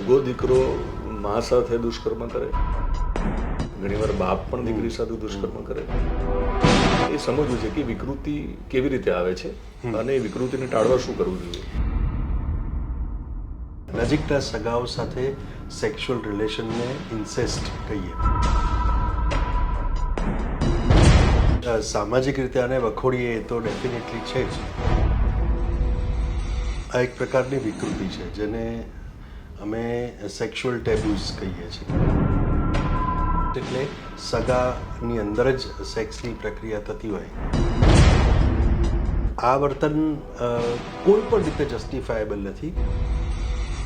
સગો દીકરો મા સાથે દુષ્કર્મ કરે. ઘણીવાર બાપ પણ દીકરી સાથે દુષ્કર્મ કરે. એ સમજવું છે કે વિકૃતિ કેવી રીતે આવે છે અને એ વિકૃતિને ટાળવા શું કરવું જોઈએ? નજીકના સગાઓ સાથે સેક્સ્યુઅલ રિલેશનને ઇન્સેસ્ટ કહીએ. સામાજિક રીતે આને વખોડીએ એ તો ડેફિનેટલી છે જ. આ એક પ્રકારની વિકૃતિ છે જેને અમે સેક્સ્યુઅલ ટેબ્યુઝ કહીએ છીએ. એટલે? સગાની અંદર જ સેક્સની પ્રક્રિયા થતી હોય. આ વર્તન કોઈ પણ રીતે જસ્ટિફાયેબલ નથી.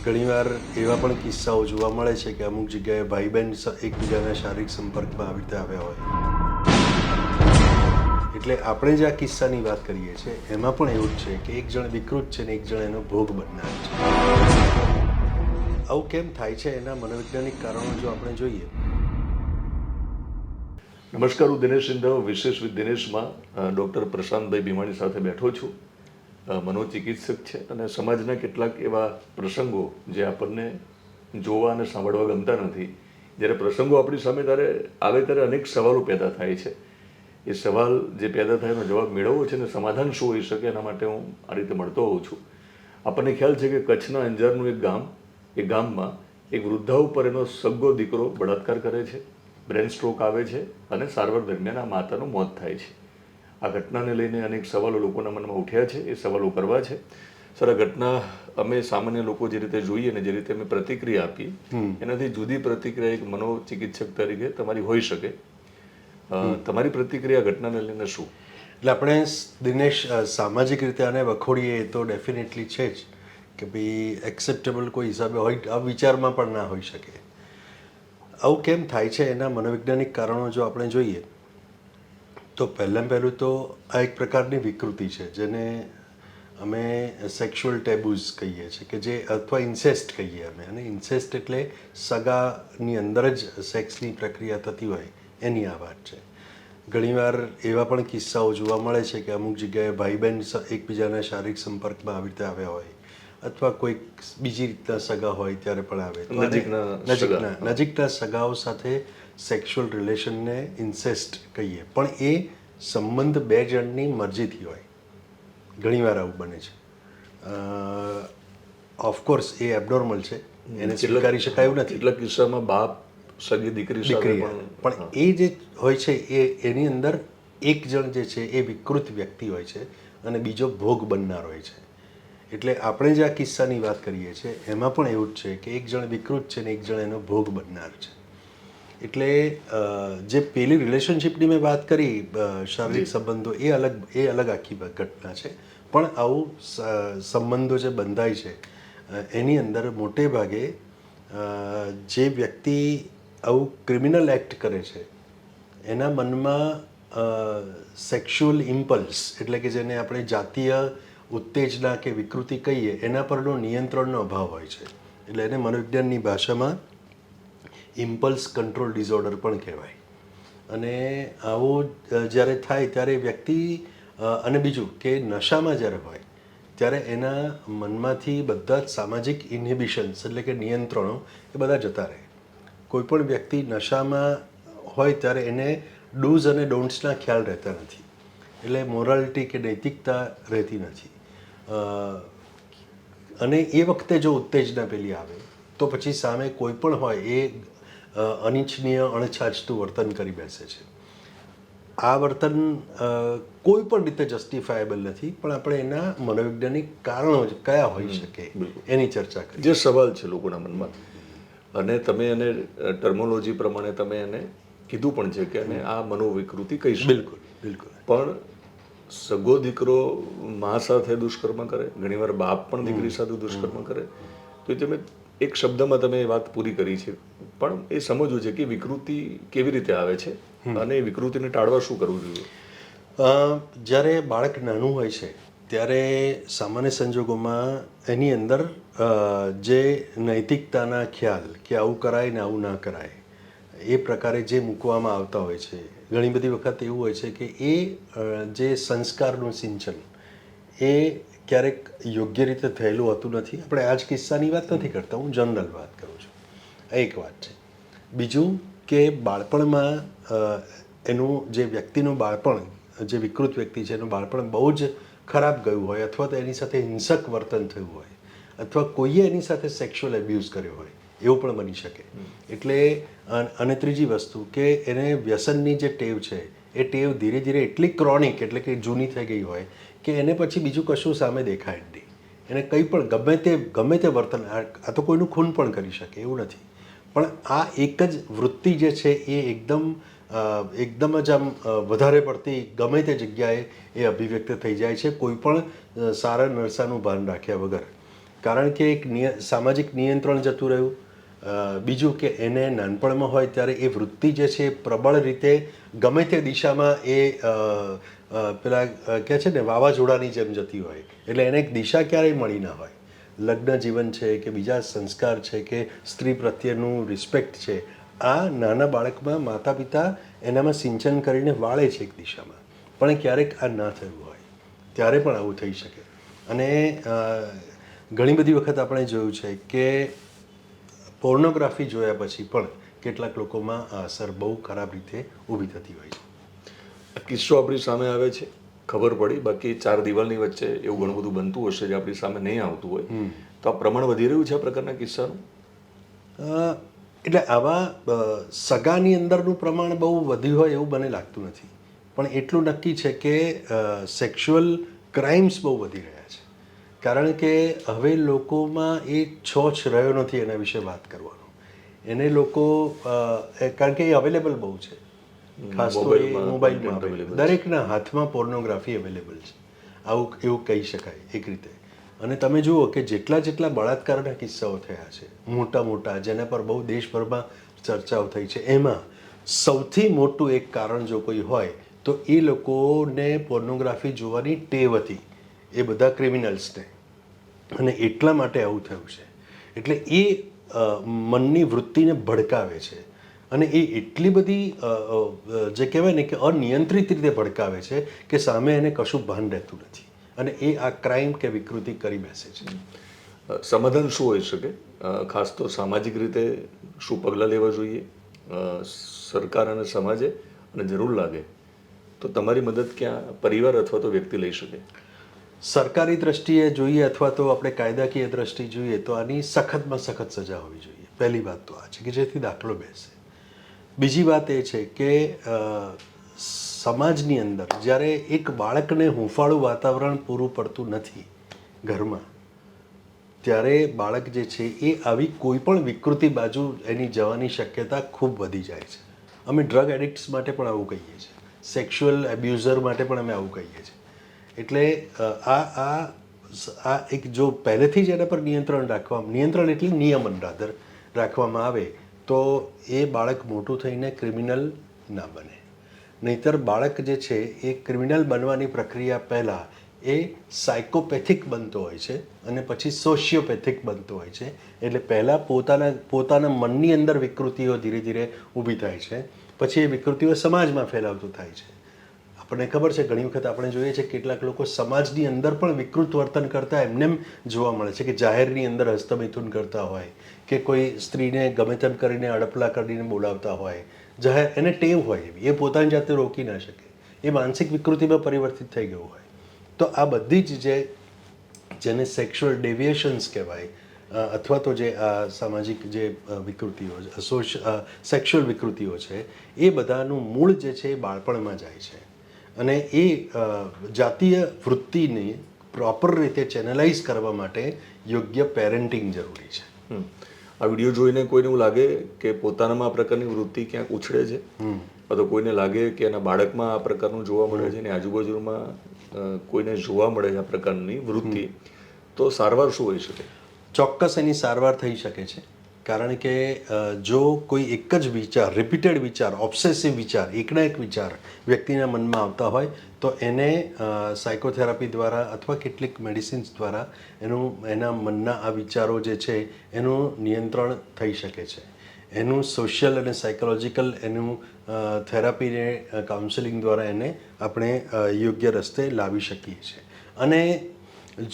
ઘણીવાર એવા પણ કિસ્સાઓ જોવા મળે છે કે અમુક જગ્યાએ ભાઈ બહેન એકબીજાના શારીરિક સંપર્કમાં આવી રીતે આવ્યા હોય. એટલે આપણે જે આ કિસ્સાની વાત કરીએ છીએ એમાં પણ એવું જ છે કે એક જણ વિકૃત છે ને એક જણ એનો ભોગ બનનાર છે. આવું કેમ થાય છે એના મનોવૈજ્ઞાનિક કારણો જો આપણે જોઈએ? નમસ્કાર, હું દિનેશ સિંધવ, વિશેષ વિથ દિનેશમાં ડૉક્ટર પ્રશાંતભાઈ ભીમાણી સાથે બેઠો છું. મનોચિકિત્સક છે અને સમાજના કેટલાક એવા પ્રસંગો જે આપણને જોવા અને સાંભળવા ગમતા નથી. જ્યારે પ્રસંગો આપણી સામે ત્યારે આવે ત્યારે અનેક સવાલો પેદા થાય છે. એ સવાલ જે પેદા થાય એનો જવાબ મેળવવો છે અને સમાધાન શું હોઈ શકે એના માટે હું આ રીતે મળતો હોઉં છું. આપણને ખ્યાલ છે કે કચ્છના અંજારનું એક ગામ એ ગામમાં એક વૃદ્ધા ઉપર એનો સગ્ગો દીકરો બળાત્કાર કરે છે બ્રેન સ્ટ્રોક આવે છે અને સારવાર દરમિયાન આ માતાનું મોત થાય છે. આ ઘટનાને લઈને અનેક સવાલો લોકોના મનમાં ઉઠ્યા છે એ સવાલો કરવા છે. સર આ ઘટના અમે સામાન્ય લોકો જે રીતે જોઈએ ને જે રીતે અમે પ્રતિક્રિયા આપી એનાથી જુદી પ્રતિક્રિયા એક મનોચિકિત્સક તરીકે તમારી હોઈ શકે. તમારી પ્રતિક્રિયા ઘટનાને લઈને શું? એટલે આપણે દિનેશ સામાજિક રીતે આને વખોડીએ તો ડેફિનેટલી છે જ. કે ભાઈ એક્સેપ્ટેબલ કોઈ હિસાબે હોય, આ વિચારમાં પણ ના હોઈ શકે. આવું કેમ થાય છે? એના મનોવૈજ્ઞાનિક કારણો જો આપણે જોઈએ, તો પહેલાં પહેલું તો આ એક પ્રકારની વિકૃતિ છે, જેને અમે સેક્સ્યુઅલ ટેબુઝ કહીએ છીએ, કે જે અથવા ઇન્સેસ્ટ કહીએ અમે. અને ઇન્સેસ્ટ એટલે સગાની અંદર જ સેક્સની પ્રક્રિયા થતી હોય, એની આ વાત છે. ઘણીવાર એવા પણ કિસ્સાઓ જોવા મળે છે કે અમુક જગ્યાએ ભાઈ બહેન એકબીજાના શારીરિક સંપર્કમાં આવી રીતે આવ્યા હોય. અથવા કોઈક બીજી રીતના સગા હોય ત્યારે પણ આવે. નજીકના નજીકના સગાઓ સાથે સેક્સ્યુઅલ રિલેશનને ઇન્સેસ્ટ કહીએ. પણ એ સંબંધ બે જણની મરજીથી હોય. ઘણીવાર આવું બને છે. ઓફકોર્સ એ એબનોર્મલ છે. એને સ્વીકારી શકાય એવું નથી. એટલા કિસ્સામાં બાપ સગી દીકરી દીકરી પણ એ જે હોય છે એ એની અંદર એક જણ જે છે એ વિકૃત વ્યક્તિ હોય છે અને બીજો ભોગ બનનાર હોય છે. એટલે આપણે જે આ કિસ્સાની વાત કરીએ છીએ એમાં પણ એવું જ છે કે એક જણ વિકૃત છે ને એક જણ એનો ભોગ બનનાર છે. એટલે જે પેલી રિલેશનશિપની મેં વાત કરી શારીરિક સંબંધો એ અલગ એ અલગ આખી ઘટના છે. પણ આવું સંબંધો જે બંધાય છે એની અંદર મોટે ભાગે જે વ્યક્તિ આવું ક્રિમિનલ એક્ટ કરે છે એના મનમાં સેક્સ્યુઅલ ઇમ્પલ્સ એટલે કે જેને આપણે જાતીય ઉત્તેજના કે વિકૃતિ કહીએ, એના પરનો નિયંત્રણનો અભાવ હોય છે. એટલે એને મનોવિજ્ઞાનની ભાષામાં ઇમ્પલ્સ કંટ્રોલ ડિઝોર્ડર પણ કહેવાય. અને આવો જ્યારે થાય ત્યારે વ્યક્તિ અને બીજું કે નશામાં જ્યારે હોય, ત્યારે એના મનમાંથી બધા જ સામાજિક ઇન્હિબિશન્સ એટલે કે નિયંત્રણો એ બધા જતા રહે. કોઈ પણ વ્યક્તિ નશામાં હોય ત્યારે એને ડૂઝ અને ડોન્ટ્સના ખ્યાલ રહેતા નથી. એટલે મોરાલિટી કે નૈતિકતા રહેતી નથી. અને એ વખતે જો ઉત્તેજના પેલી આવે તો પછી સામે કોઈ પણ હોય એ અનિચ્છનીય અણછાછતું વર્તન કરી બેસે છે. આ વર્તન કોઈ પણ રીતે જસ્ટિફાયેબલ નથી પણ આપણે એના મનોવૈજ્ઞાનિક કારણો કયા હોઈ શકે એની ચર્ચા કરી. જે સવાલ છે લોકોના મનમાં અને તમે એને ટર્મોલોજી પ્રમાણે તમે એને કીધું પણ છે કે આ મનોવિકૃતિ કહી બિલકુલ બિલકુલ. પણ સગો દીકરો મા સાથે દુષ્કર્મ કરે ઘણીવાર બાપ પણ દીકરી સાથે દુષ્કર્મ કરે. તો એ તમે એક શબ્દમાં તમે એ વાત પૂરી કરી છે. પણ એ સમજવું છે કે વિકૃતિ કેવી રીતે આવે છે અને એ વિકૃતિને ટાળવા શું કરવું જોઈએ? જ્યારે બાળક નાનું હોય છે ત્યારે સામાન્ય સંજોગોમાં એની અંદર જે નૈતિકતાના ખ્યાલ કે આવું કરાય ને આવું ના કરાય એ પ્રકારે જે મૂકવામાં આવતા હોય છે. ઘણી બધી વખત એવું હોય છે કે એ જે સંસ્કારનું સિંચન એ ક્યારેક યોગ્ય રીતે થયેલું હોતું નથી. આપણે આ જ કિસ્સાની વાત નથી કરતા. હું જનરલ વાત કરું છું. એક વાત છે. બીજું કે બાળપણમાં એનું જે વ્યક્તિનું બાળપણ, જે વિકૃત વ્યક્તિ છે, એનું બાળપણ બહુ જ ખરાબ ગયું હોય અથવા તો એની સાથે હિંસક વર્તન થયું હોય અથવા કોઈએ એની સાથે સેક્સ્યુઅલ એબ્યુઝ કર્યો હોય. એવું પણ બની શકે. એટલે અને ત્રીજી વસ્તુ કે એને વ્યસનની જે ટેવ છે, એ ટેવ ધીરે ધીરે એટલી ક્રોનિક એટલે કે જૂની થઈ ગઈ હોય કે એને પછી બીજું કશું સામે દેખાય નહીં. એને કંઈ પણ ગમે તે ગમે તે વર્તન, આ તો કોઈનું ખૂન પણ કરી શકે, એવું નથી. પણ આ એક જ વૃત્તિ જે છે, એ એકદમ એકદમ જ આમ વધારે પડતી ગમે તે જગ્યાએ એ અભિવ્યક્ત થઈ જાય છે, કોઈ પણ સારા નરસાનું ભાન રાખ્યા વગર. કારણ કે એક નિય, સામાજિક નિયંત્રણ જતું રહ્યું બીજું કે એને નાનપણમાં હોય ત્યારે એ વૃત્તિ જે છે એ પ્રબળ રીતે ગમે તે દિશામાં એ પેલા કહે છે ને, વાવાઝોડાની જેમ જતી હોય. એટલે એને એક દિશા ક્યારેય મળી ના હોય. લગ્ન જીવન છે કે બીજા સંસ્કાર છે કે સ્ત્રી પ્રત્યેનું રિસ્પેક્ટ છે, આ નાના બાળકમાં માતા પિતા એનામાં સિંચન કરીને વાળે છે એક દિશામાં. પણ ક્યારેક આ ના થયું હોય. ત્યારે પણ આવું થઈ શકે. અને ઘણી બધી વખત આપણે જોયું છે કે પોર્નોગ્રાફી જોયા પછી પણ કેટલાક લોકોમાં આ અસર બહુ ખરાબ રીતે ઊભી થતી હોય છે. કિસ્સો આપણી સામે આવે છે. ખબર પડી. બાકી ચાર દિવાલની વચ્ચે એવું ઘણું બધું બનતું હશે જે આપણી સામે નહીં આવતું હોય. તો આ પ્રમાણ વધી રહ્યું છે આ પ્રકારના કિસ્સાનું? એટલે આવા સગાની અંદરનું પ્રમાણ બહુ વધ્યું હોય એવું મને લાગતું નથી. પણ એટલું નક્કી છે કે સેક્સ્યુઅલ ક્રાઇમ્સ બહુ વધી રહ્યા કારણ કે હવે લોકોમાં એ છોછ રહ્યો નથી એના વિશે વાત કરવાનો. એને લોકો કારણ કે એ અવેલેબલ બહુ છે. ખાસ તો એ મોબાઈલમાં છે. દરેકના હાથમાં પોર્નોગ્રાફી અવેલેબલ છે. આવું એવું કહી શકાય એક રીતે. અને તમે જુઓ કે જેટલા જેટલા બળાત્કારના કિસ્સાઓ થયા છે મોટા મોટા જેના પર બહુ દેશભરમાં ચર્ચાઓ થઈ છે એમાં સૌથી મોટું એક કારણ જો કોઈ હોય તો એ લોકોને પોર્નોગ્રાફી જોવાની ટેવ હતી. એ બધા ક્રિમિનલ્સને અને એટલા માટે આવું થયું છે. એટલે એ મનની વૃત્તિને ભડકાવે છે. અને એ એટલી બધી જે કહેવાય ને કે અનિયંત્રિત રીતે ભડકાવે છે કે સામે એને કશું ભાન રહેતું નથી. અને એ આ ક્રાઇમ કે વિકૃતિ કરી બેસે છે. સમાધાન શું હોઈ શકે? ખાસ તો સામાજિક રીતે શું પગલાં લેવા જોઈએ? સરકાર અને સમાજે અને જરૂર લાગે તો તમારી મદદ ક્યાં પરિવાર અથવા તો વ્યક્તિ લઈ શકે? સરકારી દ્રષ્ટિએ જોઈએ અથવા તો આપણે કાયદાકીય દ્રષ્ટિ જોઈએ, તો આની સખતમાં સખત સજા હોવી જોઈએ. પહેલી વાત તો આ છે કે જેથી દાખલો બેસે. બીજી વાત એ છે કે સમાજની અંદર જ્યારે એક બાળકને હૂંફાળું વાતાવરણ પૂરું પડતું નથી ઘરમાં, ત્યારે બાળક જે છે એ આવી કોઈપણ વિકૃતિ બાજુ એની જવાની શક્યતા ખૂબ વધી જાય છે. અમે ડ્રગ એડિક્ટ્સ માટે પણ આવું કહીએ છીએ. સેક્સ્યુઅલ એબ્યુઝર માટે પણ અમે આવું કહીએ છીએ. એટલે આ આ આ એક જો પહેલેથી જ એના પર નિયંત્રણ રાખવા નિયંત્રણ એટલે નિયમન રાધર રાખવામાં આવે, તો એ બાળક મોટું થઈને ક્રિમિનલ ના બને. નહીતર બાળક જે છે, એ ક્રિમિનલ બનવાની પ્રક્રિયા પહેલાં એ સાયકોપેથિક બનતો હોય છે અને પછી સોશિયોપેથિક બનતો હોય છે. એટલે પહેલાં પોતાના પોતાના મનની અંદર વિકૃતિઓ ધીરે ધીરે ઊભી થાય છે. પછી એ વિકૃતિઓ સમાજમાં ફેલાવતું થાય છે. આપણને ખબર છે, ઘણી વખત આપણે જોઈએ છીએ કેટલાક લોકો સમાજની અંદર પણ વિકૃત વર્તન કરતા એમને એમ જોવા મળે છે કે જાહેરની અંદર હસ્તમિથુન કરતા હોય કે કોઈ સ્ત્રીને ગમે તેમ કરીને અડપલા કરીને બોલાવતા હોય. જાહેર એને ટેવ હોય એવી, એ પોતાની જાતે રોકી ના શકે. એ માનસિક વિકૃતિમાં પરિવર્તિત થઈ ગયું હોય. તો આ બધી જ જે, જેને સેક્સ્યુઅલ ડેવિએશન્સ કહેવાય અથવા તો જે આ સામાજિક જે વિકૃતિઓ સેક્સ્યુઅલ વિકૃતિઓ છે, એ બધાનું મૂળ જે છે એ બાળપણમાં જાય છે. અને એ જાતીય વૃત્તિને પ્રોપર રીતે ચેનલાઇઝ કરવા માટે યોગ્ય પેરેન્ટિંગ જરૂરી છે. આ વીડિયો જોઈને કોઈને એવું લાગે કે પોતાનામાં આ પ્રકારની વૃત્તિ ક્યાંક ઉછળે છે? અથવા કોઈને લાગે કે એના બાળકમાં આ પ્રકારનું જોવા મળે છે અને આજુબાજુમાં કોઈને જોવા મળે છે આ પ્રકારની વૃત્તિ? તો સારવાર શું હોઈ શકે? ચોક્કસ એની સારવાર થઈ શકે છે. કારણ કે જો કોઈ એક જ વિચાર રિપીટેડ વિચાર ઓબ્સેસિવ વિચાર, એકના એક વિચાર વ્યક્તિના મનમાં આવતા હોય, તો એને સાયકોથેરાપી દ્વારા અથવા કેટલીક મેડિસિન્સ દ્વારા એનું, એના મનના આ વિચારો જે છે, એનું નિયંત્રણ થઈ શકે છે. એનું સોશિયલ અને સાયકોલોજીકલ એનું થેરાપીને કાઉન્સેલિંગ દ્વારા એને આપણે યોગ્ય રસ્તે લાવી શકીએ છીએ. અને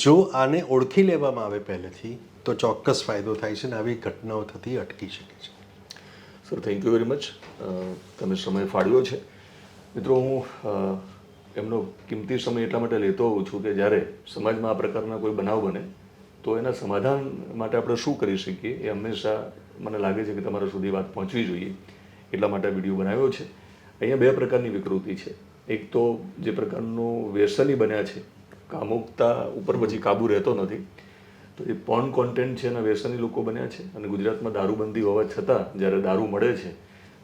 જો આને ઓળખી લેવામાં આવે પહેલેથી તો ચોક્કસ ફાયદો થાય છે ને આવી ઘટનાઓ થતી અટકી શકે છે. Sir thank you very much તમે સમય ફાળવ્યો છે. મિત્રો હું એમનો કિંમતી સમય એટલા માટે લેતો હોઉં છું કે જ્યારે સમાજમાં આ પ્રકારના કોઈ બનાવ બને તો એના સમાધાન માટે આપણે શું કરી શકીએ એ હંમેશા મને લાગે છે કે તમારા સુધી વાત પહોંચવી જોઈએ. એટલા માટે વીડિયો બનાવ્યો છે. અહીંયા બે પ્રકારની વિકૃતિ છે. એક તો જે પ્રકારનું વ્યસની બન્યા છે કામુકતા ઉપર પછી કાબુ રહેતો નથી. તો એ પોર્ન કોન્ટેન્ટ છે એના વ્યસની લોકો બન્યા છે અને ગુજરાતમાં દારૂબંધી હોવા છતાં જ્યારે દારૂ મળે છે,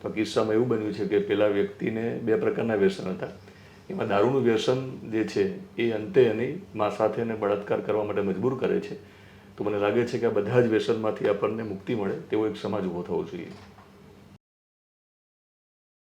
તો કિસ્સામાં એવું બન્યું છે કે પેલા વ્યક્તિને બે પ્રકારના વ્યસન હતા. એમાં દારૂનું વ્યસન જે છે એ અંતે એની મા સાથે એને બળાત્કાર કરવા માટે મજબૂર કરે છે. તો મને લાગે છે કે આ બધા જ વ્યસનમાંથી આપણને મુક્તિ મળે તેવો એક સમાજ ઊભો થવો જોઈએ.